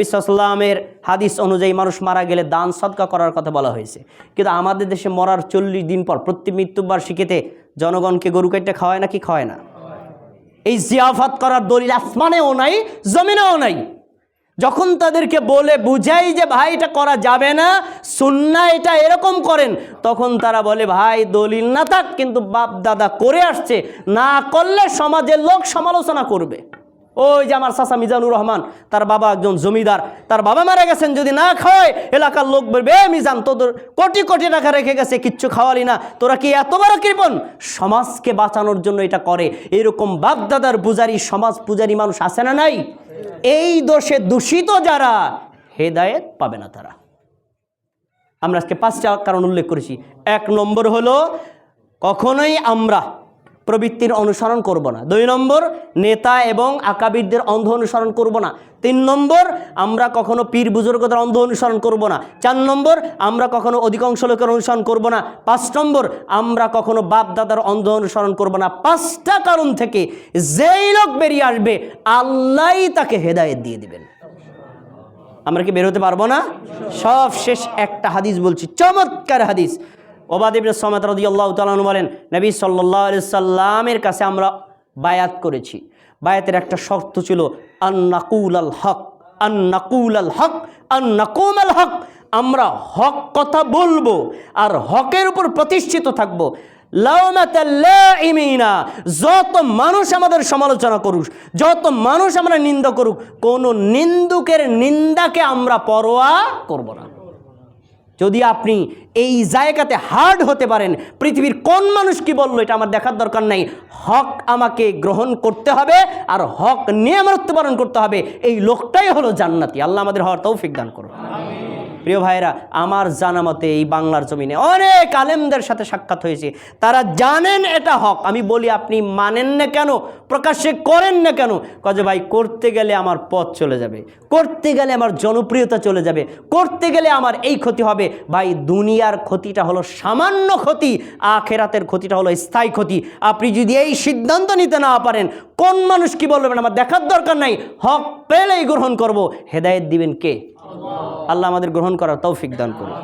বিশ্বামের হাদিস অনুযায়ী মানুষ মারা গেলে দান সদকা করার কথা বলা হয়েছে। কিন্তু আমাদের দেশে মরার চল্লিশ দিন পর প্রতি মৃত্যুবার্ষিকীতে জনগণকে গরু কেটে খাওয়ায় না কি খাওয়ায় না? এই জিয়াফাত করার দলিল আসমানেও নাই, জমিনেও নাই। যখন তাদেরকে বলে বুঝাই যে ভাই, এটা করা যাবে না, সুন্না এটা এরকম করেন, তখন তারা বলে, ভাই, দলিল না থাক, কিন্তু বাপ দাদা করে আসছে। না করলে সমাজের লোক সমালোচনা করবে। ওই যে আমার চাচা মিজানুর রহমান, তার বাবা একজন জমিদার, তার বাবা মারা গেছেন, যদি না খাওয়ায়, এলাকার লোক বলবে, এ মিজান, তোদের কোটি কোটি টাকা রেখে গেছে, কিচ্ছু খাওয়ালি না, তোরা কি এত বড় কৃপণ? সমাজকে বাঁচানোর জন্য এটা করে। এরকম বাপদাদার পূজারি, সমাজ পূজারি মানুষ আছে না নাই? এই দোষে দূষিত যারা, হেদায়েত পাবে না তারা। আমরা আজকে পাঁচটা কারণ উল্লেখ করেছি। এক নম্বর হলো, কখনোই আমরা প্রবৃত্তির অনুসরণ করব না। দুই নম্বর, নেতা এবং আকাবিরদের অন্ধ অনুসরণ করব না। তিন নম্বর, আমরা কখনো পীর বুজুর্গদের অন্ধ অনুসরণ করব না। চার নম্বর, আমরা কখনো অধিকাংশ লোকের অনুসরণ করব না। পাঁচ নম্বর, আমরা কখনো বাপ দাদার অন্ধ অনুসরণ করব না। পাঁচটা কারণ থেকে যেই লোক বেরিয়ে আসবে, আল্লাহই তাকে হেদায়েত দিয়ে দিবেন। আমরা কি বেরোতে পারব না? সব শেষ একটা হাদিস বলছি, চমৎকার হাদিস। ওবাদিবিন সমেত রদি আল্লাহ তালন বলেন, নবী সাল্লাহ সাল্লামের কাছে আমরা বায়াত করেছি। বায়াতের একটা শর্ত ছিল আন্নাকুল আল হক আন্নাকুল আল হক আন্নাকুম আল হক। আমরা হক কথা বলব আর হকের উপর প্রতিষ্ঠিত থাকব। লাউমাতাল্লাইমিনা যত মানুষ আমাদের সমালোচনা করুক, যত মানুষ আমরা নিন্দা করুক, কোনো নিন্দুকের নিন্দাকে আমরা পরোয়া করব না। যদি আপনি এই জায়গাতে হার্ড হতে পারেন, পৃথিবীর কোন মানুষ কি বলল এটা আমার দেখার দরকার নাই। হক আমাকে গ্রহণ করতে হবে আর হক নিয়ে আমার উত্তপাদন করতে হবে। এই লোকটাই হলো জান্নাতি। আল্লাহ আমাদের হওয়ার তৌফিক দান করুন। প্রিয় ভাইরা আমার জানা মতে এই বাংলার জমিনে অনেক আলেমদের সাথে সাক্ষাৎ হয়েছে। তারা জানেন এটা হক। আমি বলি, আপনি মানেন না কেন? প্রকাশ্যে করেন না কেন? কাজে ভাই, করতে গেলে আমার পথ চলে যাবে। করতে গেলে আমার জনপ্রিয়তা চলে যাবে। করতে গেলে আমার এই ক্ষতি হবে। ভাই, দুনিয়ার ক্ষতিটা হলো সামান্য ক্ষতি। আখেরাতের ক্ষতিটা হলো স্থায়ী ক্ষতি। আপনি যদি এই সিদ্ধান্ত নিতে না পারেন, কোন মানুষ কি বলবেন আমার দেখার দরকার নাই। হক পেলেই গ্রহণ করব। হেদায়েত দিবেন কে? আল্লাহ আমাদের গ্রহণ করার তৌফিক দান করুন।